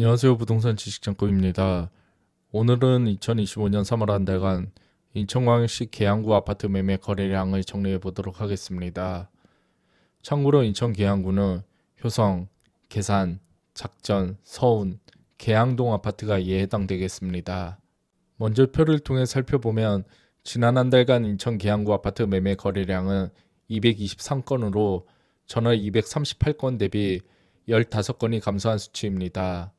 안녕하세요. 부동산 지식창고입니다. 오늘은 2025년 3월 한 달간 인천광역시 계양구 아파트 매매 거래량을 정리해 보도록 하겠습니다. 참고로 인천 계양구는 효성, 계산, 작전, 서운, 계양동 아파트가 이에 해당되겠습니다. 먼저 표를 통해 살펴보면 지난 한 달간 인천 계양구 아파트 매매 거래량은 223건으로 전월 238건 대비 15건이 감소한 수치입니다.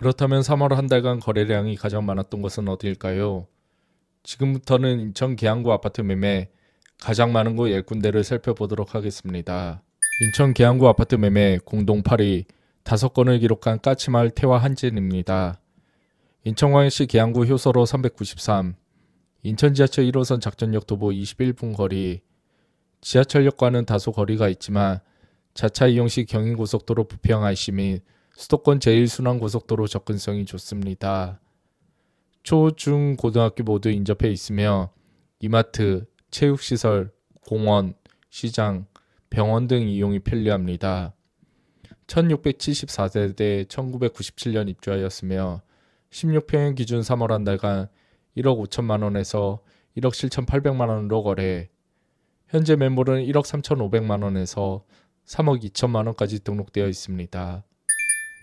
그렇다면 3월 한 달간 거래량이 가장 많았던 것은 어디일까요? 지금부터는 인천 계양구 아파트 매매 가장 많은 곳 10군데를 살펴보도록 하겠습니다. 인천 계양구 아파트 매매 공동 8위 5건을 기록한 까치마을 태화 한진입니다. 인천광역시 계양구 효서로 393, 인천 지하철 1호선 작전역 도보 21분 거리, 지하철역과는 다소 거리가 있지만 자차 이용 시 경인고속도로 부평 IC 및 수도권 제1순환고속도로 접근성이 좋습니다. 초, 중, 고등학교 모두 인접해 있으며 이마트, 체육시설, 공원, 시장, 병원 등 이용이 편리합니다. 1674세대 1997년 입주하였으며 16평형 기준 3월 한 달간 1억 5천만 원에서 1억 7,800만 원으로 거래. 현재 매물은 1억 3,500만 원에서 3억 2천만 원까지 등록되어 있습니다.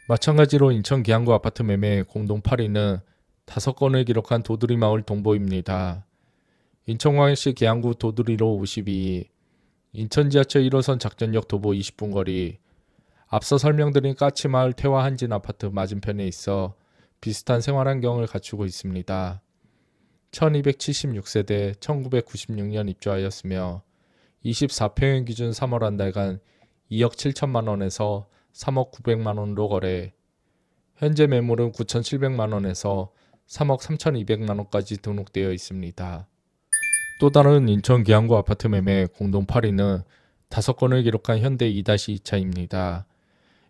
마찬가지로 인천 계양구 아파트 매매 공동 8위는 5건을 기록한 도두리 마을 동보입니다. 인천광역시 계양구 도두리로 52, 인천 지하철 1호선 작전역 도보 20분 거리, 앞서 설명드린 까치마을 태화 한진 아파트 맞은편에 있어 비슷한 생활 환경을 갖추고 있습니다. 1276세대 1996년 입주하였으며 24평형 기준 3월 한 달간 2억 7천만 원에서 3억 900만 원으로 거래. 현재 매물은 9,700만 원에서 3억 3,200만 원까지 등록되어 있습니다. 또 다른 인천 계양구 아파트 매매 공동 8위는 5건을 기록한 현대 2-2차입니다.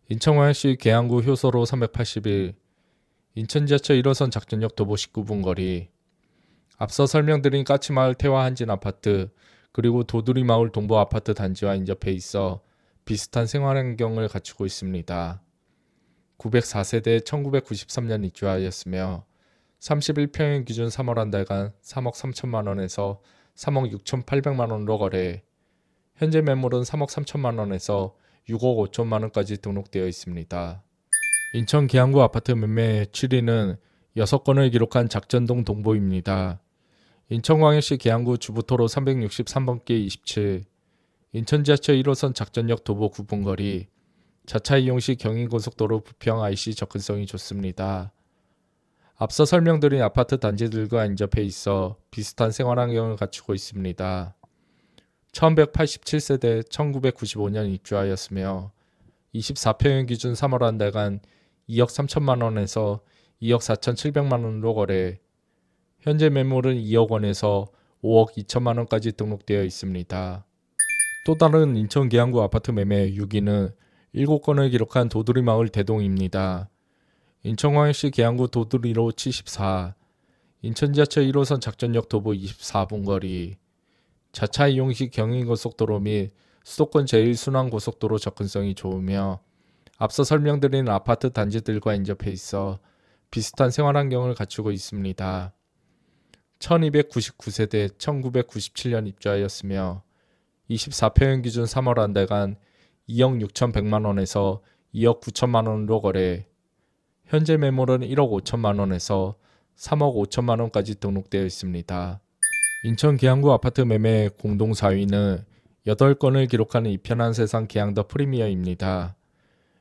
인천광역시 계양구 효소로 381, 인천 지하철 1호선 작전역 도보 19분 거리, 앞서 설명드린 까치마을 태화 한진 아파트 그리고 도두리 마을 동보 아파트 단지와 인접해 있어 비슷한 생활 환경을 갖추고 있습니다. 904세대 1993년 입주하였으며 31평형 기준 3월 한 달간 3억 3천만 원에서 3억 6천8백만 원으로 거래. 현재 매물은 3억 3천만 원에서 6억 5천만 원까지 등록되어 있습니다. 인천 계양구 아파트 매매 7위는 6건을 기록한 작전동 동보입니다. 인천광역시 계양구 주부토로 363번길 27, 인천 지하철 1호선 작전역 도보 9분 거리, 자차 이용 시 경인고속도로 부평 IC 접근성이 좋습니다. 앞서 설명드린 아파트 단지들과 인접해 있어 비슷한 생활 환경을 갖추고 있습니다. 1187세대 1995년 입주하였으며 24평형 기준 3월 한 달간 2억 3천만 원에서 2억 4천7백만 원으로 거래. 현재 매물은 2억 원에서 5억 2천만 원까지 등록되어 있습니다. 또 다른 인천 계양구 아파트 매매 6위는 7건을 기록한 도두리 마을 대동입니다. 인천광역시 계양구 도두리로 74, 인천 지하철 1호선 작전역 도보 24분 거리, 자차 이용 시 경인고속도로 및 수도권 제1순환고속도로 접근성이 좋으며 앞서 설명드린 아파트 단지들과 인접해 있어 비슷한 생활 환경을 갖추고 있습니다. 1299세대 1997년 입주하였으며 24평형 기준 3월 한 달간 2억 6천100만 원에서 2억 9천만 원으로 거래. 현재 매물은 1억 5천만 원에서 3억 5천만 원까지 등록되어 있습니다. 인천 계양구 아파트 매매 공동 4위는 8건을 기록하는 이편한 세상 계양 더 프리미어입니다.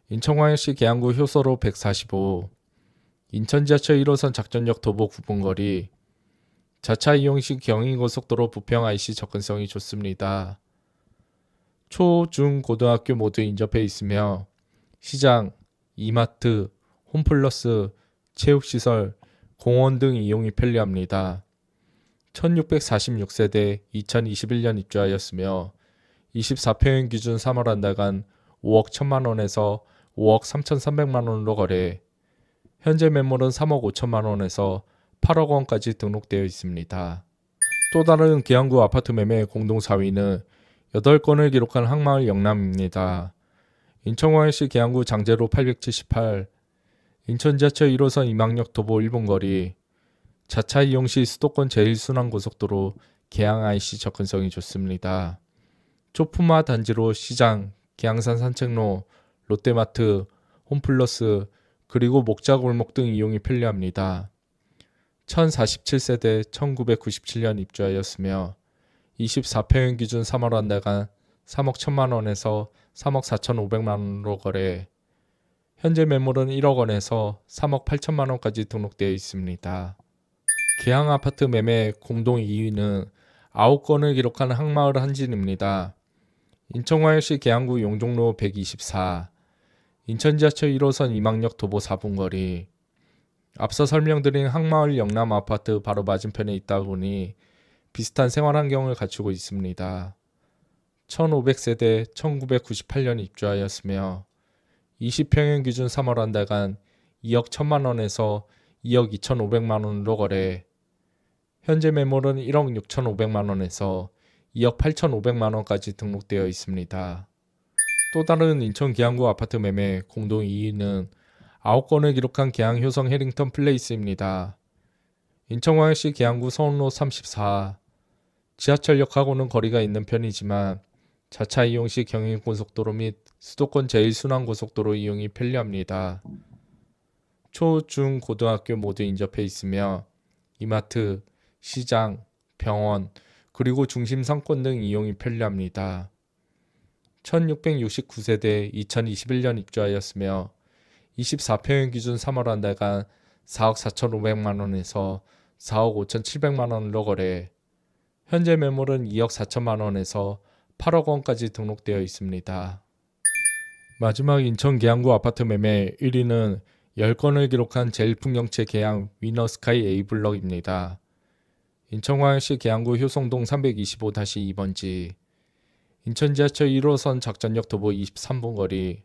인천광역시 계양구 효소로 145, 인천 지하철 1호선 작전역 도보 9분 거리, 자차 이용 시 경인고속도로 부평 IC 접근성이 좋습니다. 초, 중, 고등학교 모두 인접해 있으며 시장, 이마트, 홈플러스, 체육시설, 공원 등 이용이 편리합니다. 1646세대 2021년 입주하였으며 24평형 기준 3월 한 달간 5억 1천만 원에서 5억 3천3백만 원으로 거래. 현재 매물은 3억 5천만 원에서 8억 원까지 등록되어 있습니다. 또 다른 계양구 아파트 매매 공동 4위는 8건을 기록한 항마을 영남입니다. 인천광역시 계양구 장제로 878, 인천 지하철 1호선 이망역 도보 1분 거리 자차 이용 시 수도권 제1순환고속도로 계양 IC 접근성이 좋습니다. 초품화 단지로 시장, 계양산 산책로, 롯데마트, 홈플러스, 그리고 목자골목 등 이용이 편리합니다. 1047세대 1997년 입주하였으며 24평형 기준 3월 한 달간 3억 1천만 원에서 3억 4천 5백만 원으로 거래 현재 매물은 1억 원에서 3억 8천만 원까지 등록되어 있습니다. 계양 아파트 매매 공동 2위는 9건을 기록한 항마을 한진입니다. 인천광역시 계양구 용종로 124, 인천 지하철 1호선 이망역 도보 4분 거리. 앞서 설명드린 항마을 영남 아파트 바로 맞은편에 있다 보니 비슷한 생활 환경을 갖추고 있습니다. 1500세대 1998년 입주하였으며 20평형 기준 3월 한 달간 2억 1천만 원에서 2억 2천5백만 원으로 거래. 현재 매물은 1억 6천5백만 원에서 2억 8천5백만 원까지 등록되어 있습니다. 또 다른 인천 계양구 아파트 매매 공동 2위는 9건을 기록한 계양 효성 해링턴 플레이스입니다. 인천광역시 계양구 서운로 34 지하철역하고는 거리가 있는 편이지만 자차 이용 시 경인고속도로 및 수도권 제1순환고속도로 이용이 편리합니다. 초, 중, 고등학교 모두 인접해 있으며 이마트, 시장, 병원, 그리고 중심 상권 등 이용이 편리합니다. 1669세대 2021년 입주하였으며 24평형 기준 3월 한 달간 4억 4천5백만 원에서 4억 5천 7백만 원으로 거래. 현재 매물은 2억 4천만 원에서 8억 원까지 등록되어 있습니다. 마지막 인천 계양구 아파트 매매 1위는 10건을 기록한 제일풍경채 계양 위너스카이 A블럭입니다. 인천광역시 계양구 효성동 325-2번지 인천 지하철 1호선 작전역 도보 23분 거리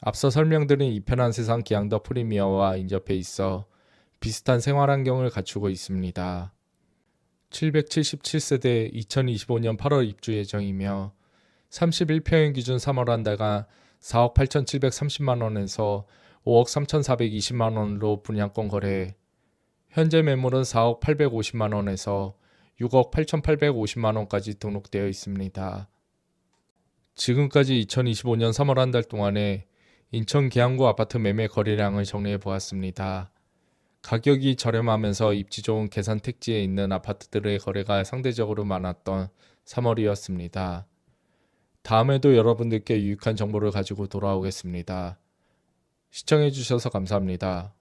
앞서 설명드린 이편한 세상 기양더 프리미어와 인접해 있어 비슷한 생활 환경을 갖추고 있습니다. 777세대 2025년 8월 입주 예정이며 31평형 기준 3월 한 달간 4억 8,730만 원에서 5억 3,420만 원으로 분양권 거래. 현재 매물은 4억 850만 원에서 6억 8,850만 원까지 등록되어 있습니다. 지금까지 2025년 3월 한 달 동안에 인천 계양구 아파트 매매 거래량을 정리해 보았습니다. 가격이 저렴하면서 입지 좋은 계산 택지에 있는 아파트들의 거래가 상대적으로 많았던 3월이었습니다. 다음에도 여러분들께 유익한 정보를 가지고 돌아오겠습니다. 시청해 주셔서 감사합니다.